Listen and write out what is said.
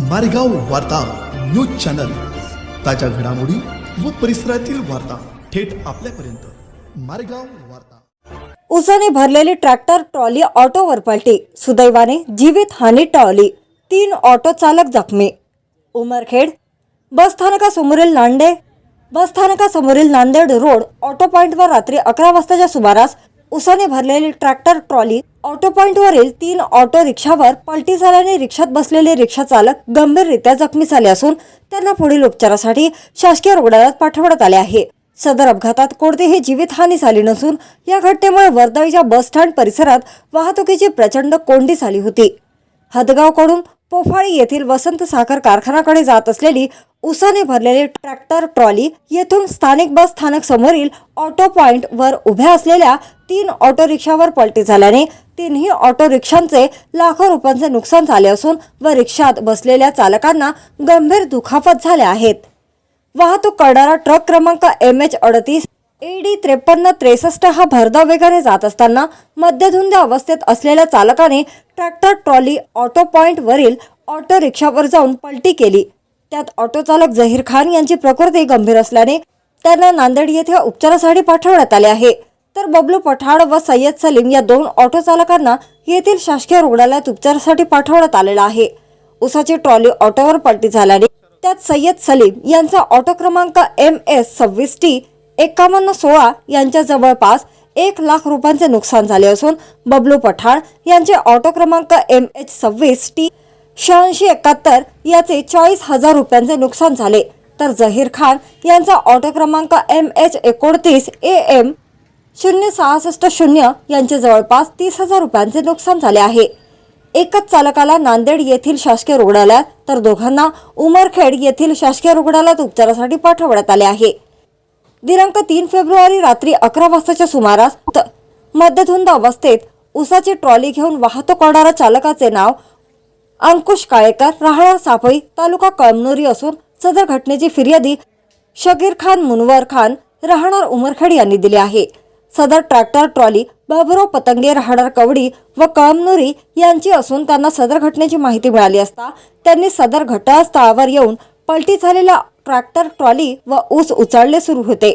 मारेगाव वार्ता news channel. ताज्या घडामोडी व परिसरातील वार्ता थेट आपल्यापर्यंत. मारेगाव वार्ता. उसाने भरलेली ट्रॅक्टर ट्रॉली ऑटोवर पलटी. सुदैवाने जीवित हानी टळली तीन ऑटो चालक जखमी. उमरखेड बसस्थानकासमोरील नांदे बसस्थानकासमोरील नांदेड रोड ऑटो पॉईंटवर रात्री अकरा वाजताच्या सुमारास उसाने भरलेली ट्रॅक्टर ट्रॉली ऑटो पॉईंटवरील तीन ऑटो रिक्षावर पलटी झाल्याने रिक्षात बसलेले रिक्षा चालक गंभीररित्या जखमी झाले असून त्यांना पुढील उपचारासाठी शासकीय रुग्णालयात पाठवण्यात आले आहे. सदर अपघातात कोणतीही जीवितहानी झाली नसून या घटनेमुळे वर्दळीच्या बस स्टँड परिसरात वाहतुकीची प्रचंड कोंडी झाली होती. हदगावकडून पोफाळी येथील वसंत साखर कारखानाकडे जात असलेली उसाने भरलेली ट्रॅक्टर ट्रॉली येथून स्थानिक बस स्थानक समोरील ऑटो पॉइंट वर उभ्या असलेल्या तीन ऑटो रिक्षावर पलटी झाल्याने तिन्ही ऑटो रिक्षांचे लाखो रुपयांचे नुकसान झाले असून व रिक्षात बसलेल्या चालकांना गंभीर दुखापत झाल्या आहेत. वाहतूक करणारा ट्रक क्रमांक एम एच अडतीस एडी त्रेपन्न त्रेसष्ट हा भरधाव वेगाने जात असताना मध्यधुंद अवस्थेत असलेल्या चालकाने ट्रॅक्टर ट्रॉली ऑटो पॉईंटवरील ऑटो रिक्षावर जाऊन पलटी केली. त्यात ऑटो चालक झहीर खान यांची प्रकृती गंभीर असल्याने त्यांना नांदेड येथे उपचारासाठी पाठवण्यात आले आहे. तर बबलू पठाण व सय्यद सलीम या दोन ऑटो चालकांना येथील शासकीय रुग्णालयात उपचारासाठी पाठवण्यात आलेला आहे. उसाची ट्रॉली ऑटोवर पलटी झाल्याने त्यात सय्यद सलीम यांचा ऑटो क्रमांक एम एस सव्वीस टी एकावन्न सोळा यांच्या जवळपास एक लाख रुपयांचे नुकसान झाले असून बबलू पठाण यांचे ऑटो क्रमांक एम एच सव्वीस टी शहाऐंशी एकाहत्तर याचे चाळीस हजार रुपयांचे नुकसान झाले. तर जहीर खान यांचा ऑटो क्रमांक एम एच एकोणतीस ए एम शून्य सहासष्ट शून्य यांचे जवळपास तीस हजार रुपयांचे नुकसान झाले आहे. एकच चालकाला नांदेड येथील शासकीय रुग्णालयात तर दोघांना उमरखेड येथील शासकीय रुग्णालयात उपचारासाठी पाठवण्यात आले आहे. दिनांक तीन फेब्रुवारी रात्री अकरा वाजताच्या सुमारास त- मध्यधुंद अवस्थेत उसाची ट्रॉली घेऊन वाहतूक करणाऱ्या चालकाचे नाव अंकुश काळेकर राहणार सापळी तालुका कळमनुरी असून सदर घटनेची फिर्यादी शकीर खान मुनवर खान राहणार उमरखेड यांनी दिली आहे. सदर ट्रॅक्टर ट्रॉली बाबुराव पतंगे राहणार कवडी व कळमनुरी यांची असून त्यांना सदर घटनेची माहिती मिळाली असता त्यांनी सदर घटनास्थळावर येऊन पलटी झालेल्या ट्रॅक्टर ट्रॉली व ऊस उचलणे सुरू होते.